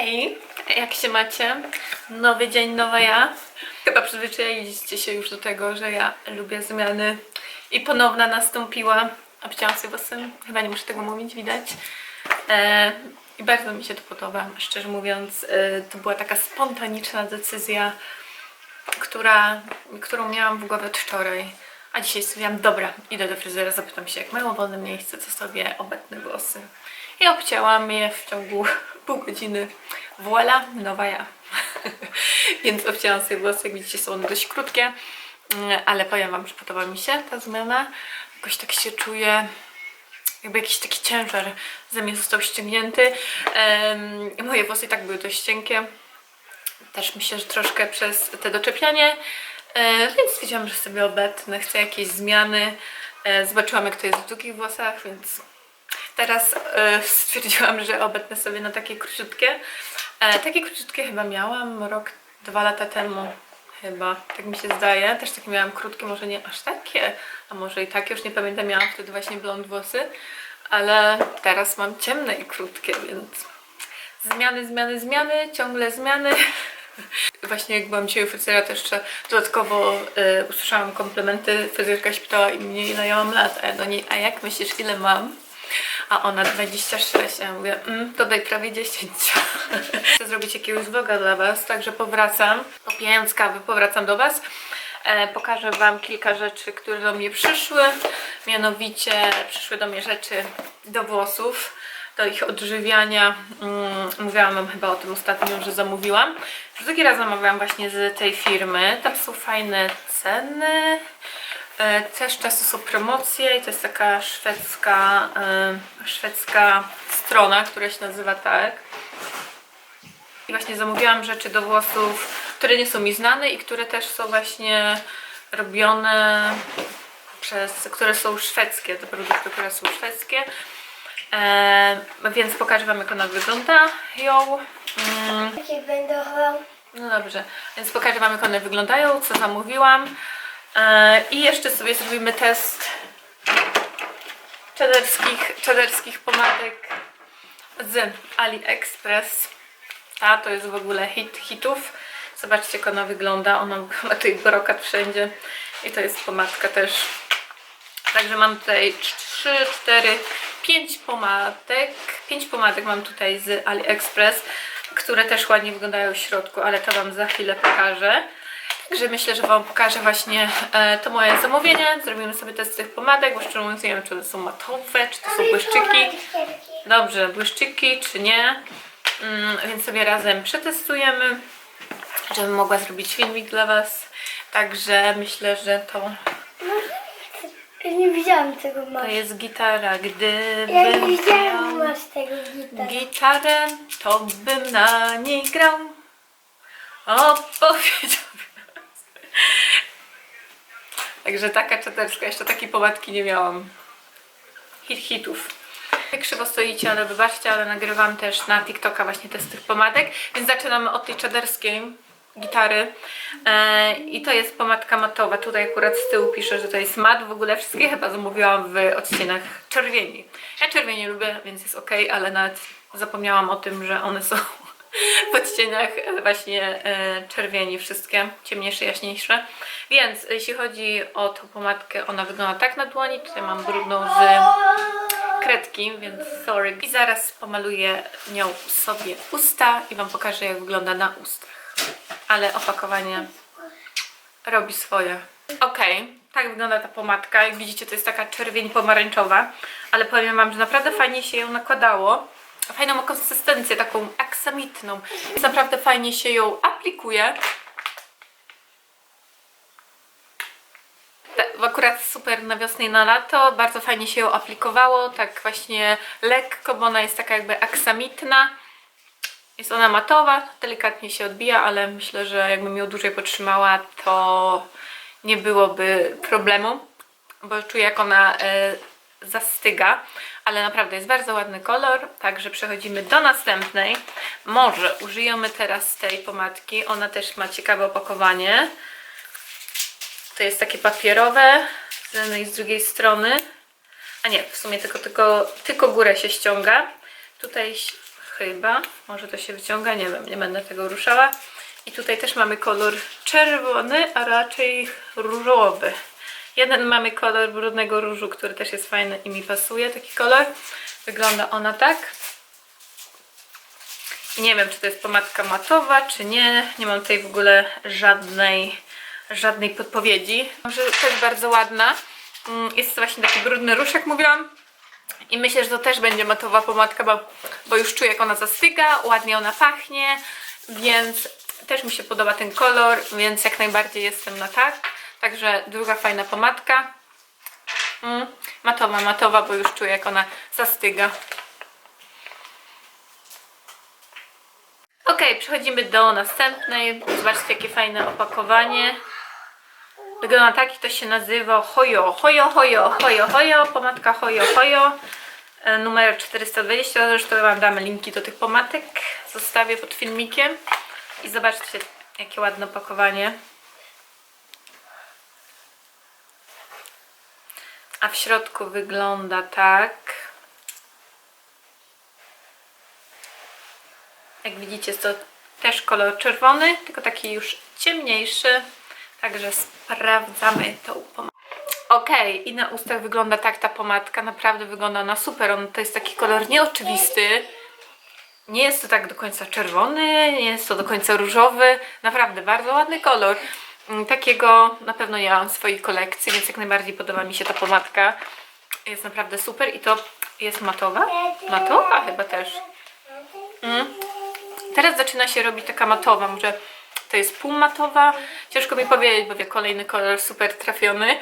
Hej, jak się macie? Nowy dzień, nowa ja. Chyba przyzwyczailiście się już do tego, że ja lubię zmiany i ponowna nastąpiła. Obcięłam sobie włosy, chyba nie muszę tego mówić, widać. E, I bardzo mi się to podoba, szczerze mówiąc. E, to była taka spontaniczna decyzja, która, którą miałam w głowie od wczoraj. A dzisiaj stwierdziłam, dobra, idę do fryzjera, zapytam się, jak mają wolne miejsce, co sobie obetnę włosy. I obcięłam je w ciągu pół godziny. Voila, nowa ja. Więc obcięłam sobie włosy, jak widzicie, są one dość krótkie. Mm, Ale powiem Wam, że podoba mi się ta zmiana. Jakoś tak się czuję, jakby jakiś taki ciężar ze mnie został ściągnięty. Moje włosy i tak były dość cienkie. Też myślę, że troszkę przez te doczepianie. E, więc stwierdziłam, że sobie obetnę, chcę jakieś zmiany. E, zobaczyłam, jak to jest w długich włosach, więc teraz e, stwierdziłam, że obetnę sobie na takie króciutkie. E, takie króciutkie chyba miałam rok, dwa lata temu. Chyba, tak mi się zdaje. Też takie miałam krótkie, może nie aż takie, a może i takie, już nie pamiętam, miałam wtedy właśnie blond włosy, ale teraz mam ciemne i krótkie, więc zmiany, zmiany, zmiany, ciągle zmiany. Właśnie jak byłam dzisiaj u fryzjera, to jeszcze dodatkowo y, usłyszałam komplementy. Fryzjerka się pytała i mnie ile ja mam lat, a ja do niej, a jak myślisz ile mam? A ona 26, a ja mówię, mm, to daj prawie 10. Chcę zrobić jakiegoś vloga dla Was, także powracam, popijając kawę, powracam do Was. E, pokażę Wam kilka rzeczy, które do mnie przyszły. Mianowicie przyszły do mnie rzeczy do włosów, do ich odżywiania. Mm, mówiłam Wam chyba o tym ostatnio, że zamówiłam. Już drugi raz zamawiałam właśnie z tej firmy. Tam są fajne ceny. E, Też często są promocje i to jest taka szwedzka, e, szwedzka strona, która się nazywa tak. I właśnie zamówiłam rzeczy do włosów, które nie są mi znane i które też są właśnie robione przez, które są szwedzkie, te produkty, które są szwedzkie. E, więc pokażę Wam, jak one wyglądają. Mm. Jakie będą chyba... No dobrze, więc pokażę Wam jak one wyglądają, co zamówiłam i jeszcze sobie zrobimy test czaderskich, czaderskich pomadek z AliExpress. Ta to jest w ogóle hit hitów. Zobaczcie jak ona wygląda, ona ma tutaj brokat wszędzie i to jest pomadka też. Także mam tutaj 3, 4, 5 pomadek. 5 pomadek mam tutaj z AliExpress, które też ładnie wyglądają w środku, ale to Wam za chwilę pokażę. Także myślę, że Wam pokażę właśnie e, to moje zamówienie. Zrobimy sobie test tych pomadek, bo szczerze mówiąc nie wiem, czy one są matowe, czy to są błyszczyki. Dobrze, błyszczyki czy nie. Mm, więc sobie razem przetestujemy, żebym mogła zrobić filmik dla Was. Także myślę, że to, Ja nie widziałam tego to masz. jest gitara. Ja nie Gdybym widziałam miał masz tego gitara. gitarę, to bym na niej grał. Opowiedział. Także taka czaterska, jeszcze takiej pomadki nie miałam. Hit hitów. Krzywo stoicie, ale wybaczcie, ale nagrywam też na TikToka właśnie test tych pomadek, więc zaczynamy od tej czaderskiej gitary e, i to jest pomadka matowa, tutaj akurat z tyłu pisze, że to jest mat, w ogóle wszystkie chyba zamówiłam w odcieniach czerwieni. Ja czerwieni lubię, więc jest ok, ale nawet zapomniałam o tym, że one są w odcieniach e, właśnie e, czerwieni wszystkie, ciemniejsze, jaśniejsze. Więc jeśli chodzi o tą pomadkę, ona wygląda tak na dłoni, tutaj mam brudną z kredki, więc sorry. I zaraz pomaluję nią sobie usta i Wam pokażę jak wygląda na ustach. Ale opakowanie robi swoje. Okej, tak wygląda ta pomadka. Jak widzicie to jest taka czerwień pomarańczowa, ale powiem Wam, że naprawdę fajnie się ją nakładało. Fajną konsystencję, taką aksamitną. Więc naprawdę fajnie się ją aplikuje. Akurat super na wiosnę i na lato, bardzo fajnie się ją aplikowało, tak właśnie lekko, bo ona jest taka jakby aksamitna. Jest ona matowa, delikatnie się odbija, ale myślę, że jakbym ją dłużej potrzymała, to nie byłoby problemu, bo czuję jak ona e, zastyga, ale naprawdę jest bardzo ładny kolor, także przechodzimy do następnej. Może użyjemy teraz tej pomadki, ona też ma ciekawe opakowanie. To jest takie papierowe z jednej i z drugiej strony. A nie, w sumie tylko, tylko, tylko górę się ściąga. Tutaj chyba. Może to się wyciąga, nie wiem, nie będę tego ruszała. I tutaj też mamy kolor czerwony, a raczej różowy. Jeden mamy kolor brudnego różu, który też jest fajny i mi pasuje, taki kolor. Wygląda ona tak. I nie wiem, czy to jest pomadka matowa, czy nie. Nie mam tutaj w ogóle żadnej, żadnej podpowiedzi. Może też bardzo ładna. Mm, Jest to właśnie taki brudny róż, jak mówiłam. I myślę, że to też będzie matowa pomadka, bo, bo już czuję, jak ona zastyga, ładnie ona pachnie, więc też mi się podoba ten kolor, więc jak najbardziej jestem na tak. Także druga fajna pomadka. Mm, matowa, matowa, bo już czuję, jak ona zastyga. Ok, przechodzimy do następnej. Zobaczcie, jakie fajne opakowanie. Wygląda tak i to się nazywa Hojo, Hojo, Hojo, Hojo, Hojo, pomadka Hojo, Hojo. E, Numer 420, zresztą Wam damy linki do tych pomadek. Zostawię pod filmikiem. I zobaczcie, jakie ładne opakowanie. A w środku wygląda tak. Jak widzicie, jest to też kolor czerwony, tylko taki już ciemniejszy. Także sprawdzamy tą pomadkę. Okej, i na ustach wygląda tak ta pomadka. Naprawdę wygląda ona super. On to jest taki kolor nieoczywisty. Nie jest to tak do końca czerwony, nie jest to do końca różowy. Naprawdę bardzo ładny kolor. Mm, Takiego na pewno nie mam w swojej kolekcji, więc jak najbardziej podoba mi się ta pomadka. Jest naprawdę super i to jest matowa. Matowa chyba też. Mm. Teraz zaczyna się robić taka matowa, może to jest półmatowa. Ciężko mi powiedzieć, bo wie kolejny kolor super trafiony.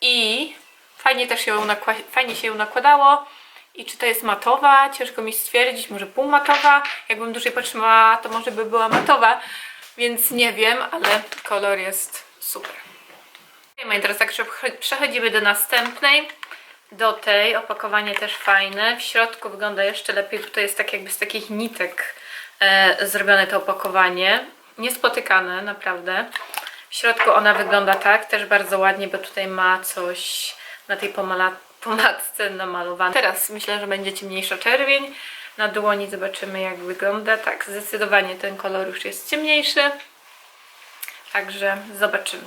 I fajnie też ją nakła- fajnie się ją nakładało. I czy to jest matowa? Ciężko mi stwierdzić, może półmatowa. Jakbym dłużej patrzyła, to może by była matowa, więc nie wiem, ale kolor jest super. Ok, Moi drodzy, przechodzimy do następnej. Do tej opakowanie też fajne. W środku wygląda jeszcze lepiej. Tutaj jest tak jakby z takich nitek e, zrobione to opakowanie. Niespotykane, naprawdę. W środku ona wygląda tak, też bardzo ładnie, bo tutaj ma coś na tej pomala- pomadce namalowane. Teraz myślę, że będzie ciemniejsza czerwień. Na dłoni zobaczymy jak wygląda. Tak, zdecydowanie ten kolor już jest ciemniejszy. Także zobaczymy.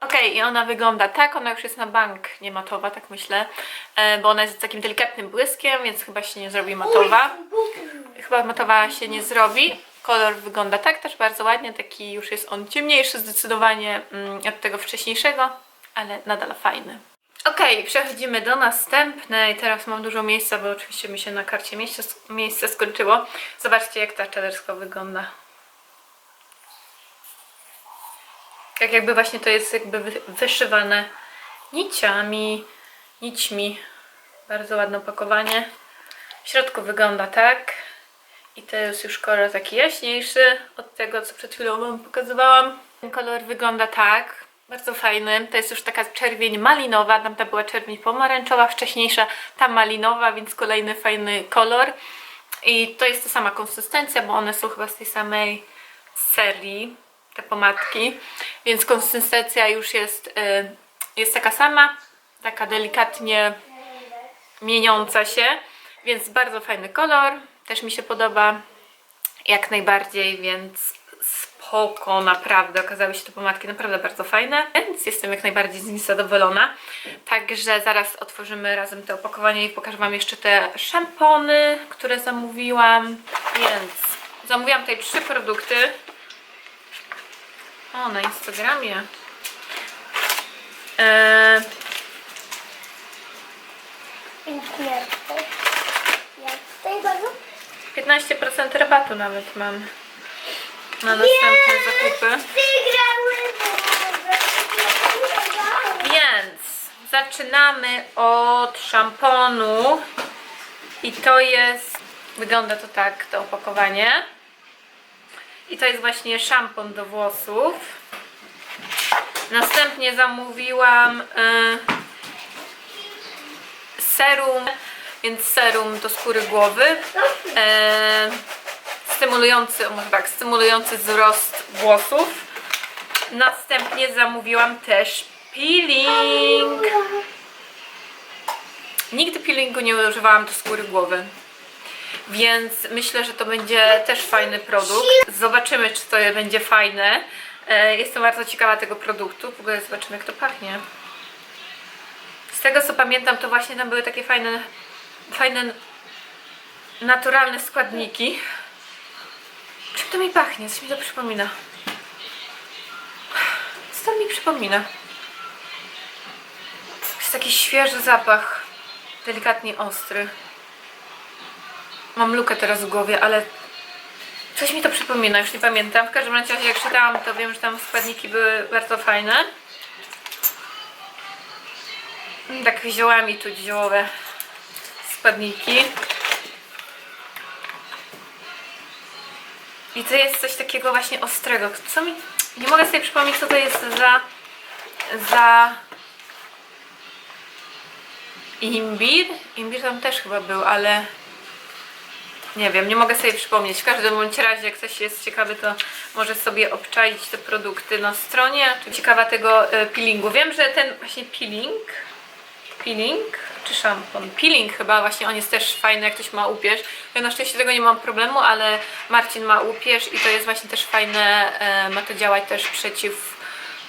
Okej, i ona wygląda tak, ona już jest na bank nie matowa, tak myślę, e, bo ona jest z takim delikatnym błyskiem, więc chyba się nie zrobi matowa. Chyba matowa się nie zrobi. Kolor wygląda tak też bardzo ładnie, taki już jest on ciemniejszy zdecydowanie mm, od tego wcześniejszego, ale nadal fajny. Okej, przechodzimy do następnej. Teraz mam dużo miejsca, bo oczywiście mi się na karcie miejsce, miejsce skończyło. Zobaczcie jak ta czaderska wygląda. Tak jakby właśnie to jest jakby wy- wyszywane niciami, nićmi. Bardzo ładne opakowanie. W środku wygląda tak. I to jest już kolor taki jaśniejszy od tego, co przed chwilą Wam pokazywałam. Ten kolor wygląda tak. Bardzo fajny. To jest już taka czerwień malinowa. Tamta była czerwień pomarańczowa, wcześniejsza ta malinowa, więc kolejny fajny kolor. I to jest ta sama konsystencja, bo one są chyba z tej samej serii, te pomadki. Więc konsystencja już jest, y, jest taka sama, taka delikatnie mieniąca się, więc bardzo fajny kolor, też mi się podoba jak najbardziej, więc spoko, naprawdę, okazały się te pomadki naprawdę bardzo fajne, więc jestem jak najbardziej z nich zadowolona. Także zaraz otworzymy razem te opakowanie i pokażę Wam jeszcze te szampony, które zamówiłam, więc zamówiłam tutaj trzy produkty. O, na Instagramie. Eee, Dziękuję. Jak tutaj bardzo? 15% rabatu nawet mam na następne zakupy. Więc zaczynamy od szamponu i to jest, wygląda to tak, to opakowanie. I to jest właśnie szampon do włosów. Następnie zamówiłam y, serum, więc serum do skóry głowy. E, stymulujący, może tak, stymulujący wzrost włosów. Następnie zamówiłam też peeling. Nigdy peelingu nie używałam do skóry głowy. więc myślę, że to będzie też fajny produkt. Zobaczymy, czy to będzie fajne. E, Jestem bardzo ciekawa tego produktu. W ogóle zobaczymy, jak to pachnie. Z tego co pamiętam, to właśnie tam były takie fajne, fajne naturalne składniki. To mi pachnie? Coś mi to przypomina. Co to mi przypomina? Jest taki świeży zapach, delikatnie ostry. Mam lukę teraz w głowie, ale coś mi to przypomina, już nie pamiętam. W każdym razie jak czytałam, to wiem, że tam składniki były bardzo fajne. Tak ziołami tu ziołowe składniki. I to jest coś takiego właśnie ostrego. Co mi... Nie mogę sobie przypomnieć, co to jest za... za... Imbir? Imbir tam też chyba był, ale... Nie wiem, nie mogę sobie przypomnieć. W każdym bądź razie, jak ktoś jest ciekawy, to może sobie obczaić te produkty na stronie. Ciekawa tego e, peelingu. Wiem, że ten właśnie peeling, peeling czy szampon? Peeling chyba, właśnie on jest też fajny, jak ktoś ma upierz. Ja na szczęście tego nie mam problemu, ale Marcin ma upierz i to jest właśnie też fajne, ma to działać też przeciw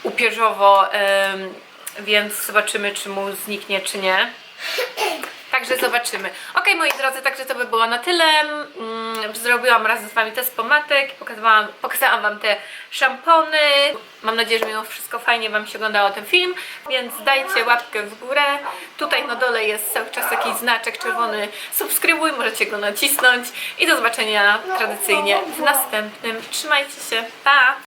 upierzowo, em, więc zobaczymy, czy mu zniknie, czy nie. Także zobaczymy. Ok, moi drodzy, także to by było na tyle. Mm, Zrobiłam razem z Wami test pomadek, pokazałam, pokazałam Wam te szampony. Mam nadzieję, że mimo wszystko fajnie Wam się oglądało ten film, więc dajcie łapkę w górę. Tutaj na dole jest cały czas jakiś znaczek czerwony. Subskrybuj, możecie go nacisnąć i do zobaczenia tradycyjnie w następnym. Trzymajcie się, pa!